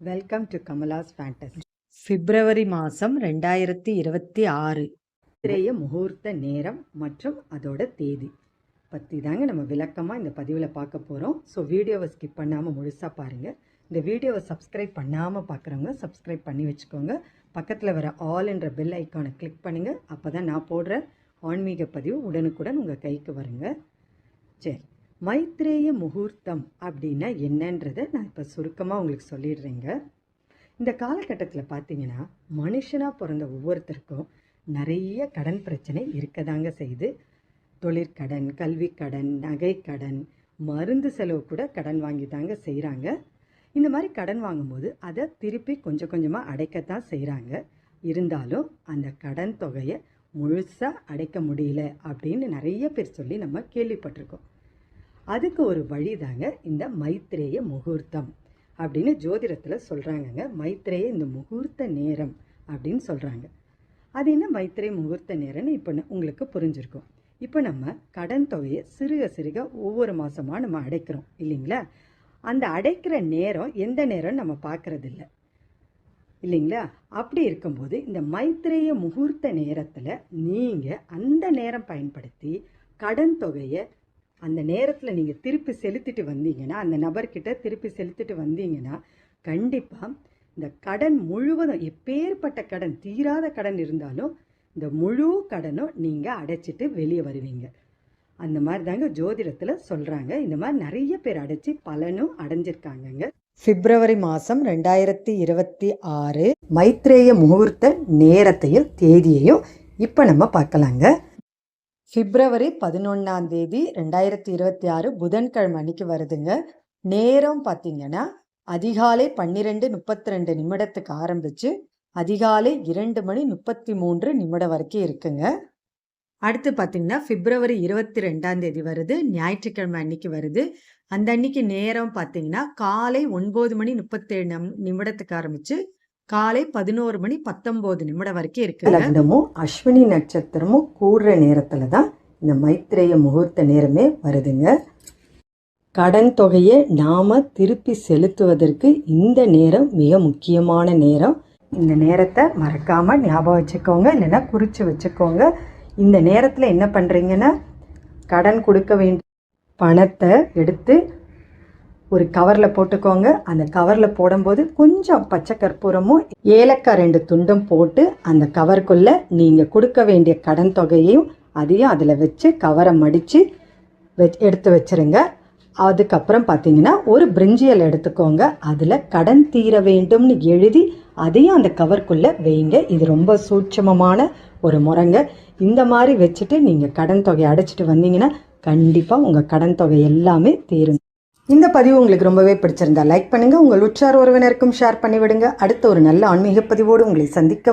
Welcome to Kamala's fantasy February மாதம் ரெண்டாயிரத்தி இருபத்தி ஆறு. திரைய முகூர்த்த நேரம் மற்றும் அதோட தேதி பற்றி தாங்க நம்ம விளக்கமாக இந்த பதிவில் பார்க்க போகிறோம் ஸோ வீடியோவை ஸ்கிப் பண்ணாமல் முழுசாக பாருங்கள் இந்த வீடியோவை சப்ஸ்கிரைப் பண்ணாமல் பார்க்குறவங்க சப்ஸ்கிரைப் பண்ணி வச்சுக்கோங்க. பக்கத்தில் வர ஆல் என்ற பெல் ஐக்கானை கிளிக் பண்ணுங்கள் அப்போ தான் நான் போடுற ஆன்மீக பதிவு உடனுக்குடன் உங்கள் கைக்கு வருங்க. சரி மைத்ரேய முகூர்த்தம் அப்படின்னா என்னன்றதை நான் இப்போ சுருக்கமாக உங்களுக்கு சொல்லிடுறேங்க. இந்த காலகட்டத்தில் பார்த்தீங்கன்னா மனுஷனாக பிறந்த ஒவ்வொருத்தருக்கும் நிறைய கடன் பிரச்சனை இருக்கதாங்க செய்யுது. தொழிற்கடன் கல்விக்கடன் நகைக்கடன் மருந்து செலவு கூட கடன் வாங்கி தாங்க செய்கிறாங்க இந்த மாதிரி கடன் வாங்கும்போது அதை திருப்பி கொஞ்சம் கொஞ்சமாக அடைக்கத்தான் செய்கிறாங்க இருந்தாலும் அந்த கடன் தொகையை முழுசாக அடைக்க முடியல அப்படின்னு நிறைய பேர் சொல்லி நம்ம கேள்விப்பட்டிருக்கோம். அதுக்கு ஒரு வழி தாங்க இந்த மைத்ரேய முகூர்த்தம் அப்படின்னு ஜோதிடத்தில் சொல்கிறாங்கங்க மைத்ரேய இந்த முகூர்த்த நேரம் அப்படின்னு சொல்கிறாங்க அது என்ன மைத்ரேய முகூர்த்த நேரம்னு இப்போ உங்களுக்கு புரிஞ்சிருக்கும். இப்போ நம்ம கடன் தொகையை சிறுக சிறுக ஒவ்வொரு மாதமாக நம்ம அடைக்கிறோம் இல்லைங்களா? அந்த அடைக்கிற நேரம் எந்த நேரம் நம்ம பார்க்கறதில்ல இல்லைங்களா? அப்படி இருக்கும்போது இந்த மைத்திரேய முகூர்த்த நேரத்தில் நீங்கள் அந்த நேரம் பயன்படுத்தி கடன் தொகையை அந்த நேரத்தில் நீங்கள் திருப்பி செலுத்திட்டு வந்தீங்கன்னா அந்த நபர்கிட்ட திருப்பி செலுத்திட்டு வந்தீங்கன்னா கண்டிப்பாக இந்த கடன் முழுவதும் எப்பேற்பட்ட கடன் தீராத கடன் இருந்தாலும் இந்த முழு கடனும் நீங்கள் அடைச்சிட்டு வெளியே வருவீங்க. அந்த மாதிரி தாங்க ஜோதிடத்தில் சொல்கிறாங்க இந்த மாதிரி நிறைய பேர் அடைச்சி பலனும் அடைஞ்சிருக்காங்கங்க. பிப்ரவரி மாதம் ரெண்டாயிரத்தி இருபத்தி ஆறு மைத்ரேய முகூர்த்த நேரத்தையும் தேதியையும் இப்போ நம்ம பார்க்கலாங்க. பிப்ரவரி பதினொன்றாம் தேதி ரெண்டாயிரத்தி இருபத்தி ஆறு புதன்கிழமை அன்னைக்கு வருதுங்க. நேரம் பார்த்தீங்கன்னா அதிகாலை பன்னிரெண்டு முப்பத்தி ரெண்டு நிமிடத்துக்கு ஆரம்பித்து அதிகாலை இரண்டு மணி முப்பத்தி மூன்று நிமிடம் வரைக்கும் இருக்குங்க. அடுத்து பார்த்தீங்கன்னா பிப்ரவரி இருபத்தி ரெண்டாம் தேதி வருது ஞாயிற்றுக்கிழமை அன்னைக்கு வருது. அந்த அன்னைக்கு நேரம் பார்த்தீங்கன்னா காலை ஒன்பது மணி முப்பத்தேழு நம் நிமிடத்துக்கு ஆரம்பிச்சு காலை பதினோரு மணி பத்தொம்போது நிமிடம் வரைக்கும் இருக்கு. லக்னமும் அஸ்வினி நட்சத்திரமும் கூடுற நேரத்தில் தான் இந்த மைத்திரேய முகூர்த்த நேரமே வருதுங்க. கடன் தொகையை நாம் திருப்பி செலுத்துவதற்கு இந்த நேரம் மிக முக்கியமான நேரம். இந்த நேரத்தை மறக்காமல் ஞாபகம் வச்சுக்கோங்க இல்லைன்னா குறித்து வச்சுக்கோங்க. இந்த நேரத்தில் என்ன பண்ணுறீங்கன்னா கடன் கொடுக்க வேண்டிய பணத்தை எடுத்து ஒரு கவரில் போட்டுக்கோங்க. அந்த கவரில் போடும்போது கொஞ்சம் பச்சை கற்பூரமும் ஏலக்காய் ரெண்டு துண்டும் போட்டு அந்த கவருக்குள்ளே நீங்கள் கொடுக்க வேண்டிய கடன் தொகையையும் அதையும் அதில் வச்சு கவரை மடித்து வெ எடுத்து வச்சுருங்க. அதுக்கப்புறம் பார்த்தீங்கன்னா ஒரு பிரிஞ்சியல் எடுத்துக்கோங்க. அதில் கடன் தீர வேண்டும்னு எழுதி அதையும் அந்த கவர்க்குள்ளே வைங்க. இது ரொம்ப சூட்சமமான ஒரு முறைங்க இந்த மாதிரி வச்சுட்டு நீங்கள் கடன் தொகையை அடைச்சிட்டு வந்தீங்கன்னா கண்டிப்பாக உங்கள் கடன் தொகை எல்லாமே தீரும். இந்த பதிவு உங்களுக்கு ரொம்பவே பிடிச்சிருந்தா லைக் பண்ணுங்க. உங்கள் உற்றார் உறவினருக்கும் ஷேர் பண்ணிவிடுங்க. அடுத்த ஒரு நல்ல ஆன்மீக பதிவோடு உங்களை சந்திக்க வரை